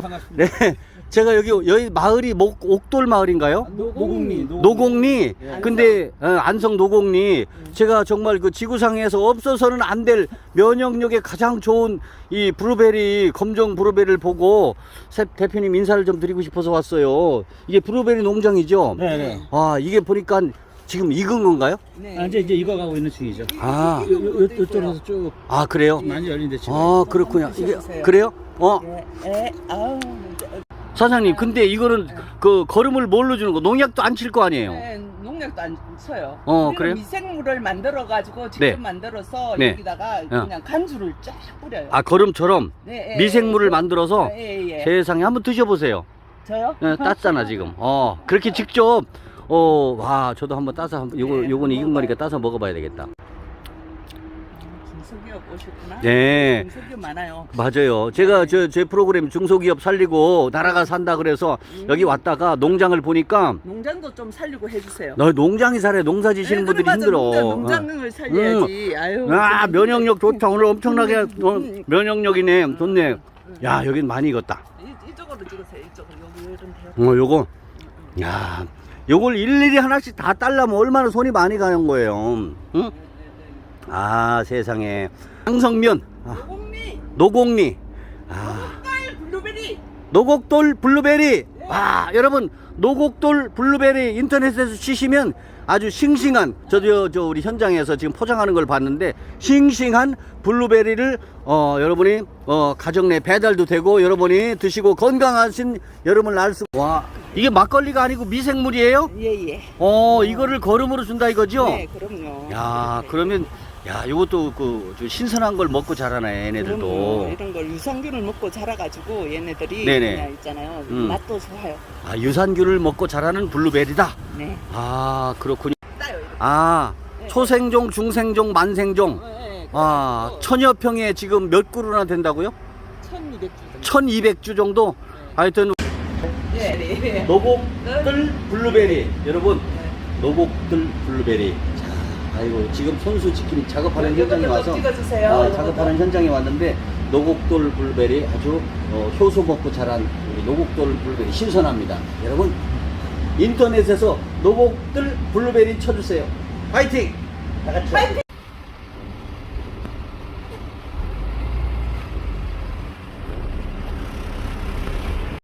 반갑습니다. 네. 제가 여기 여기 마을이 목, 옥돌 마을인가요? 노곡리. 노곡리. 근데 어, 안성 노곡리 제가 정말 그 지구상에서 없어서는 안 될 면역력에 가장 좋은 이 브루베리 검정 브루베리를 보고 세- 대표님 인사를 좀 드리고 싶어서 왔어요. 이게 브루베리 농장이죠? 네 네. 아 이게 보니까 지금 익은 건가요? 네. 아, 이제 이제 익어가고 있는 중이죠. 아, 요, 요, 요, 요 쪽에서 쭉 아 그래요? 많이 열린데 지금. 아 그렇군요. 이게 그래요? 어 예, 예, 아우, 사장님 근데 이거는 그 거름을 뭘로 주는 거? 농약도 안 칠 거 아니에요? 네, 농약도 안 써요. 어, 우리는 그래요? 미생물을 만들어 가지고 직접 네. 만들어서 네. 여기다가 그냥 간주를 쫙 뿌려요. 아 거름처럼 네, 예, 미생물을 예. 만들어서 예, 예, 예. 세상에 한번 드셔보세요. 저요? 네, 땄잖아 지금. 어 그렇게 직접 어 와 저도 한번 따서 한번 요거 네, 요거는 익은. 거니까 따서 먹어봐야 되겠다. 중소기업 오셨구나. 네. 중소기업 많아요. 맞아요. 제가 저 제 프로그램 중소기업 살리고 나라가 산다 그래서 여기 왔다가 농장을 보니까 농장도 좀 살리고 해주세요. 너 농장이 살아 농사 지시는 네, 분들이 맞아. 힘들어. 농장, 농장을 살려야지. 아유. 아좀 면역력 좋다 오늘 엄청나게 음, 어, 음. 면역력이네 좋네. 야 여긴 많이 익었다. 이, 이쪽으로 찍으세요. 이쪽으로 여기 이런 데요. 어 요거 야 요걸 일일이 하나씩 다 딸라면 얼마나 손이 많이 가는 거예요. 응? 아 세상에 항성면 아, 공미, 노곡리 아 딸, 블루베리. 노곡돌 블루베리 와 여러분 노곡돌 블루베리 인터넷에서 치시면 아주 싱싱한 저도 저 우리 현장에서 지금 포장하는 걸 봤는데 싱싱한 블루베리를 어 여러분이 어 가정 내 배달도 되고 여러분이 드시고 건강하신 여러분을 알수와 이게 막걸리가 아니고 미생물이에요? 예, 예. 어 이거를 거름으로 준다 이거죠? 네, 그럼요. 야 그러면 야 이것도 그좀 신선한 걸 먹고 자라네 얘네들도 그럼요. 이런 걸 유산균을 먹고 자라가지고 얘네들이 네네. 그냥 있잖아요. 음. 맛도 좋아요. 아 유산균을 먹고 자라는 블루베리다 네. 아 그렇군요 따요. 이렇게. 아 네. 초생종 중생종 만생종 네, 네. 아 천여 평에 지금 몇 그루나 된다고요? 1200주. 1200주 정도 하여튼 예, 네. 노곡들 블루베리 여러분 노곡들 블루베리 자 아이고 지금 손수 지킴 작업하는 현장에 와서 찍어주세요. 아, 작업하는 현장에 왔는데 노곡돌 블루베리 아주 어, 효소 먹고 자란 우리 노곡돌 블루베리 신선합니다. 여러분 인터넷에서 노곡들 블루베리 쳐주세요. 파이팅! 다 같이. 파이팅!